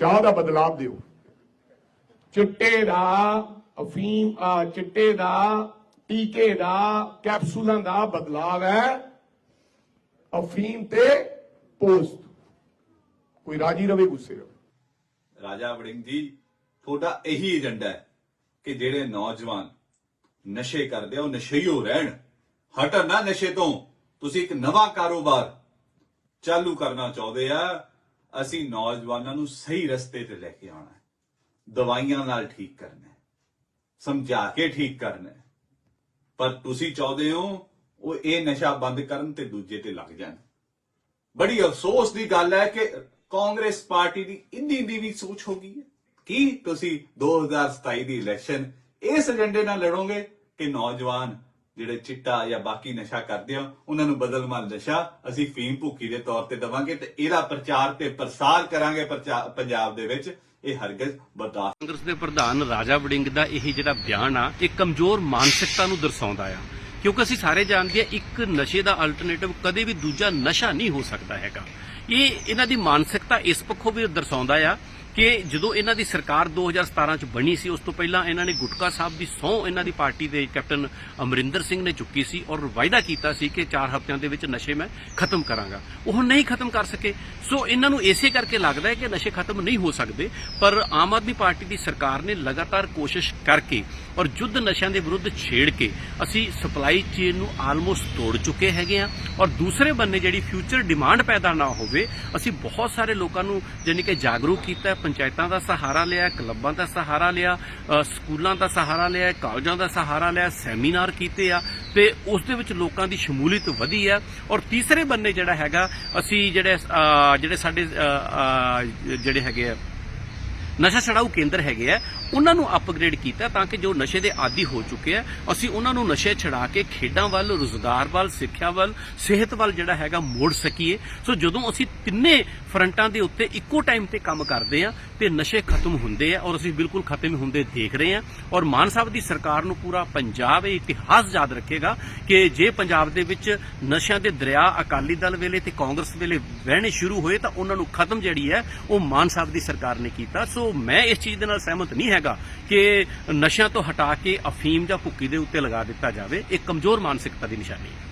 ਚਾਹ ਦਾ ਬਦਲਾਵ ਦਿਓ। ਚਿੱਟੇ ਦਾ ਅਫੀਮ ਚਿੱਟੇ ਦਾ ਟੀਕੇ ਦਾ ਕੈਪਸੂਲਾਂ ਦਾ ਬਦਲਾਵ ਹੈ। ਅਫੀਮ ਤੇ ਪੋਸਟ ਕੋਈ ਰਾਜੀ ਰਵੇ ਗੁੱਸੇ ਰਵੇ। ਰਾਜਾ ਵੜਿੰਗ ਜੀ, ਤੁਹਾਡਾ ਇਹੀ ਏਜੰਡਾ ਹੈ ਕਿ ਜਿਹੜੇ ਨੌਜਵਾਨ ਨਸ਼ੇ ਕਰਦੇ ਆ, ਉਹ ਨਸ਼ਈਓ ਰਹਿਣ। ਹਟਣ ਨਾ ਨਸ਼ੇ ਤੋਂ। ਤੁਸੀਂ ਇੱਕ ਨਵਾਂ ਕਾਰੋਬਾਰ ਚਾਲੂ ਕਰਨਾ ਚਾਹੁੰਦੇ ਆ। ਅਸੀਂ ਨੌਜਵਾਨਾਂ ਨੂੰ ਸਹੀ ਰਸਤੇ ਤੇ ਲੈ ਕੇ ਆਉਣਾ ਹੈ। ਦਵਾਈਆਂ ਨਾਲ ਠੀਕ ਕਰਨਾ ਹੈ। ਸਮਝਾ ਕੇ ਠੀਕ ਕਰਨਾ ਹੈ। ਪਰ ਤੁਸੀਂ ਚਾਹੁੰਦੇ ਹੋ ਉਹ ਇਹ ਨਸ਼ਾ ਬੰਦ ਕਰਨ ਤੇ ਦੂਜੇ ਤੇ ਲੱਗ ਜਾਣ। ਬੜੀ ਅਫਸੋਸ ਦੀ ਗੱਲ ਹੈ ਕਿ ਕਾਂਗਰਸ ਪਾਰਟੀ ਦੀ ਇੰਨੀ ਦੀ ਵੀ ਸੋਚ ਹੋ ਗਈ ਹੈ। ਕੀ ਤੁਸੀਂ 2027 ਦੀ ਇਲੈਕਸ਼ਨ ਇਸ ਏਜੰਡੇ ਨਾਲ ਲੜੋਗੇ ਕਿ ਨੌਜਵਾਨ ਜਿਹੜੇ ਚਿੱਟਾ ਜਾਂ ਬਾਕੀ ਨਸ਼ਾ ਕਰਦੇ ਆ, ਉਹਨਾਂ ਨੂੰ ਬਦਲਮਾਨ ਨਸ਼ਾ ਅਸੀਂ ਫੀਮ ਭੁੱਕੀ ਦੇ ਤੌਰ ਤੇ ਦਵਾਂਗੇ ਤੇ ਇਹਦਾ ਪ੍ਰਚਾਰ ਤੇ ਪ੍ਰਸਾਰ ਕਰਾਂਗੇ ਪੰਜਾਬ ਦੇ ਵਿੱਚ। ਇਹ ਹਰਗਜ਼ ਬਰਦਾਸ਼ਤ ਕਾਂਗਰਸ ਦੇ ਪ੍ਰਧਾਨ ਰਾਜਾ ਵੜਿੰਗ ਦਾ ਇਹ ਜਿਹੜਾ ਬਿਆਨ ਆ, ਇਹ ਕਮਜ਼ੋਰ ਮਾਨਸਿਕਤਾ ਨੂੰ ਦਰਸਾਉਂਦਾ ਆ। ਕਿਉਂਕਿ ਅਸੀਂ ਸਾਰੇ ਜਾਣਦੇ ਆ, ਇੱਕ ਨਸ਼ੇ ਦਾ ਅਲਟਰਨੇਟਿਵ ਕਦੇ ਵੀ ਦੂਜਾ ਨਸ਼ਾ ਨਹੀਂ ਹੋ ਸਕਦਾ ਹੈਗਾ। ਇਹ, ਇਹਨਾਂ ਦੀ ਮਾਨਸਿਕਤਾ ਇਸ ਪੱਖੋਂ ਵੀ ਦਰਸਾਉਂਦਾ ਆ ਕਿ ਜਦੋਂ ਇਹਨਾਂ ਦੀ ਸਰਕਾਰ 2017 ਚ ਬਣੀ ਸੀ ਉਸ ਤੋਂ ਪਹਿਲਾਂ ਇਹਨਾਂ ਨੇ ਗੁਟਕਾ ਸਾਹਿਬ ਦੀ ਸਹੁੰ ਇਹਨਾਂ ਦੀ ਪਾਰਟੀ ਦੇ ਕੈਪਟਨ ਅਮਰਿੰਦਰ ਸਿੰਘ ਨੇ ਚੁੱਕੀ ਸੀ ਔਰ ਵਾਅਦਾ ਕੀਤਾ ਸੀ ਕਿ 4 ਹਫ਼ਤਿਆਂ ਦੇ ਵਿੱਚ ਨਸ਼ੇ ਮੈਂ ਖਤਮ ਕਰਾਂਗਾ। ਉਹ ਨਹੀਂ ਖਤਮ ਕਰ ਸਕੇ। ਸੋ ਇਹਨਾਂ ਨੂੰ ਇਸੇ ਕਰਕੇ ਲੱਗਦਾ ਹੈ ਕਿ ਨਸ਼ੇ ਖਤਮ ਨਹੀਂ ਹੋ ਸਕਦੇ ਪਰ ਆਮ ਆਦਮੀ ਪਾਰਟੀ ਦੀ ਸਰਕਾਰ ਨੇ ਲਗਾਤਾਰ ਕੋਸ਼ਿਸ਼ ਕਰਕੇ ਔਰ ਜੁੱਧ ਨਸ਼ਿਆਂ ਦੇ ਵਿਰੁੱਧ ਛੇੜ ਕੇ ਅਸੀਂ ਸਪਲਾਈ ਚੇਨ ਨੂੰ ਆਲਮੋਸਟ ਤੋੜ ਚੁੱਕੇ ਹੈਗੇ ਆ ਔਰ ਦੂਸਰੇ ਬੰਨੇ ਜਿਹੜੀ ਫਿਊਚਰ ਡਿਮਾਂਡ ਪੈਦਾ ਨਾ ਹੋਵੇ ਅਸੀਂ ਬਹੁਤ ਸਾਰੇ ਲੋਕਾਂ ਨੂੰ ਜਾਣੀ ਕਿ ਜਾਗਰੂਕ ਕੀਤਾ ਹੈ, ਪੰਚਾਇਤਾਂ ਦਾ ਸਹਾਰਾ ਲਿਆ, ਕਲੱਬਾਂ ਦਾ ਸਹਾਰਾ ਲਿਆ ਸਕੂਲਾਂ ਦਾ ਸਹਾਰਾ ਲਿਆ, ਕਾਲਜਾਂ ਦਾ ਸਹਾਰਾ ਲਿਆ, ਸੈਮੀਨਾਰ ਕੀਤੇ ਆ ਤੇ ਉਸ ਦੇ ਵਿੱਚ ਲੋਕਾਂ ਦੀ ਸ਼ਮੂਲੀਅਤ ਵਧੀ ਆ। ਔਰ ਤੀਸਰੇ ਬੰਨੇ ਜਿਹੜਾ ਹੈਗਾ, ਅਸੀਂ ਜਿਹੜੇ ਜਿਹੜੇ ਸਾਡੇ ਜਿਹੜੇ ਹੈਗੇ ਆ ਨਸ਼ਾ ਛਡਾਊ ਕੇਂਦਰ ਹੈਗੇ ਆ, ਉਹਨਾਂ ਨੂੰ ਅਪਗ੍ਰੇਡ ਕੀਤਾ ਤਾਂ ਕਿ ਜੋ ਨਸ਼ੇ ਦੇ ਆਦੀ ਹੋ ਚੁੱਕੇ ਆ, ਅਸੀਂ ਉਹਨਾਂ ਨੂੰ ਨਸ਼ੇ ਛਡਾ ਕੇ ਖੇਡਾਂ ਵੱਲ, ਰੋਜ਼ਗਾਰ ਵੱਲ, ਸਿੱਖਿਆ ਵੱਲ, ਸਿਹਤ ਵੱਲ ਜਿਹੜਾ ਹੈਗਾ ਮੋੜ ਸਕੀਏ। ਸੋ ਜਦੋਂ ਅਸੀਂ ਤਿੰਨੇ ਫਰੰਟਾਂ ਦੇ ਉੱਤੇ ਇੱਕੋ ਟਾਈਮ ਤੇ ਕੰਮ ਕਰਦੇ ਆ, ਤੇ ਨਸ਼ੇ ਖਤਮ ਹੁੰਦੇ ਆ ਔਰ ਅਸੀਂ ਬਿਲਕੁਲ ਖਤਮ ਹੁੰਦੇ ਦੇਖ ਰਹੇ ਆ। ਔਰ ਮਾਨ ਸਾਹਿਬ ਦੀ ਸਰਕਾਰ ਨੂੰ ਪੂਰਾ ਪੰਜਾਬ ਇਹ ਇਤਿਹਾਸ ਯਾਦ ਰੱਖੇਗਾ ਕਿ ਜੇ ਪੰਜਾਬ ਦੇ ਵਿੱਚ ਨਸ਼ਿਆਂ ਦੇ ਦਰਿਆ ਅਕਾਲੀ ਦਲ ਵੇਲੇ ਤੇ ਕਾਂਗਰਸ ਵੇਲੇ ਵਹਿਣੇ ਸ਼ੁਰੂ ਹੋਏ ਤਾਂ ਉਹਨਾਂ ਨੂੰ ਖਤਮ ਜਿਹੜੀ ਹੈ ਉਹ ਮਾਨ ਸਾਹਿਬ ਦੀ ਸਰਕਾਰ ਨੇ ਕੀਤਾ। ਸੋ ਸੋ ਮੈਂ ਇਸ ਚੀਜ਼ ਦੇ ਨਾਲ ਸਹਿਮਤ ਨਹੀਂ ਹੈਗਾ ਕਿ ਨਸ਼ਿਆਂ ਤੋਂ ਹਟਾ ਕੇ ਅਫੀਮ ਜਾਂ ਭੁੱਕੀ ਦੇ ਉੱਤੇ ਲਗਾ ਦਿੱਤਾ ਜਾਵੇ। ਇਹ ਕਮਜ਼ੋਰ ਮਾਨਸਿਕਤਾ ਦੀ ਨਿਸ਼ਾਨੀ ਹੈ।